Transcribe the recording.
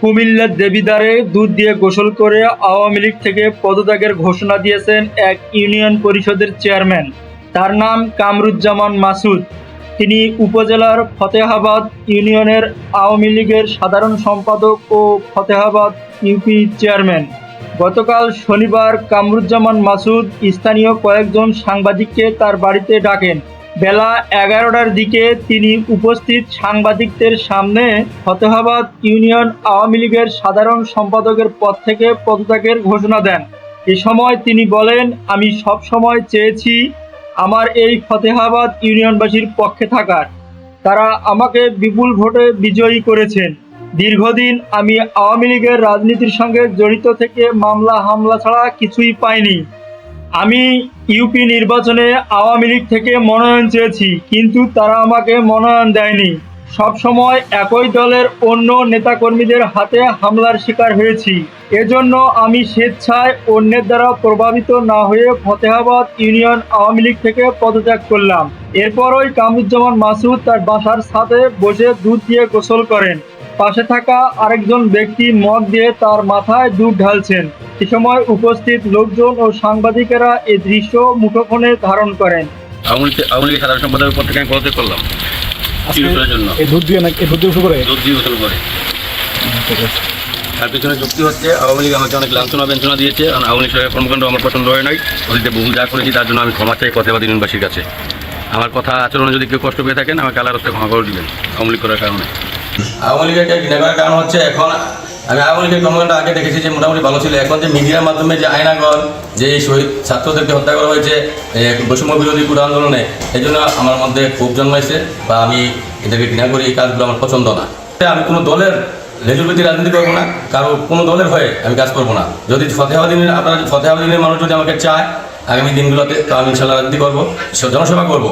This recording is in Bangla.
কুমিল্লার দেবিদ্বারে দুধ দিয়ে গোসল করে আওয়ামী লীগ থেকে পদত্যাগের ঘোষণা দিয়েছেন এক ইউনিয়ন পরিষদের চেয়ারম্যান। তার নাম কামরুজ্জামান মাসুদ। তিনি উপজেলার ফতেহাবাদ ইউনিয়নের আওয়ামী লীগের সাধারণ সম্পাদক ও ফতেহাবাদ ইউপি চেয়ারম্যান। গতকাল শনিবার কামরুজ্জামান মাসুদ স্থানীয় কয়েকজন সাংবাদিককে তার বাড়িতে ডাকেন। বেলা এগারোটার দিকে তিনি উপস্থিত সাংবাদিকদের সামনে ফতেহাবাদ ইউনিয়ন আওয়ামী লীগের সাধারণ সম্পাদকের পদ থেকে পদত্যাগের ঘোষণা দেন। এ সময় তিনি বলেন, আমি সব সময় চেয়েছি আমার এই ফতেহাবাদ ইউনিয়নবাসীর পক্ষে থাকার। তারা আমাকে বিপুল ভোটে বিজয়ী করেছেন। দীর্ঘদিন আমি আওয়ামী লীগের রাজনীতির সঙ্গে জড়িত থেকে মামলা হামলা ছাড়া কিছুই পাইনি। আমি ইউপি নির্বাচনে আওয়ামী লীগ থেকে মনোনয়ন চেয়েছি, কিন্তু তারা আমাকে মনোনয়ন দেয়নি। সব সময় একই দলের অন্য নেতাকর্মীদের হাতে হামলার শিকার হয়েছি। এজন্য আমি স্বেচ্ছায় অন্যের দ্বারা প্রভাবিত না হয়ে ফতেহাবাদ ইউনিয়ন আওয়ামী লীগ থেকে পদত্যাগ করলাম। এরপরই কামরুজ্জামান মাসুদ তার বাসার সাথে বসে দুধ দিয়ে গোসল করেন। পাশে থাকা আরেকজন ব্যক্তি মগ দিয়ে তার মাথায় দুধ ঢালছেন। এ সময় উপস্থিত লোকজন ও সাংবাদিকেরা এই দৃশ্য মুঠোফোনে ধারণ করেন। আওয়ামী লীগ আওয়ামী লীগের সাধারণ সম্পাদকের পদ থেকে আমি পদত্যাগ করলাম। চিরতরের জন্য? এই দুধ দিয়ে নাকি দুধ দিয়ে শুরু করে? দুধ দিয়ে গোসল করে। তার পিছনে যুক্তি হচ্ছে আওয়ামী লীগ আমাকে অনেক লাঞ্ছনা ব্যঞ্চনা দিয়েছে। আর আওয়ামী লীগ সরকারের কর্মকাণ্ড আমার পছন্দ হয় নাই। অতীতে বহু যা করেছি তার জন্য আমি ক্ষমা চাই ফতেবাদ ইউনিয়নবাসীর কাছে। আমার কথা আচরণে যদি কেউ কষ্ট পেয়ে থাকেন আমাকে রাস্তায় ক্ষমা করে দিবেন। আওয়ামী লীগ করার কারণে। আওয়ামী লীগের ঘৃণা করার কারণ হচ্ছে এখন আমি আওয়ামী লীগের কর্মকাণ্ড আগে দেখেছি যে মোটামুটি ভালো ছিল। এখন যে মিডিয়ার মাধ্যমে যে আয়নাগর যে শহীদ ছাত্রদেরকে হত্যা করা হয়েছে বৈষম্য বিরোধী পুরো আন্দোলনে, এই জন্য আমার মধ্যে ক্ষোভ জন্মাইছে বা আমি এদেরকে ঘৃণা করি, এই কাজগুলো আমার পছন্দ না। আমি কোনো দলের লেজুরবিধি রাজনীতি করব না কারও কোনো দলের হয়ে আমি কাজ করব না। যদি ফতেহাবাদিনের আপনারা ফতেহাবাদিনের মানুষ যদি আমাকে চায়, আগামী দিনগুলোতে তো আমি ইনশাল্লাহ রাজনীতি করব জনসেবা করব।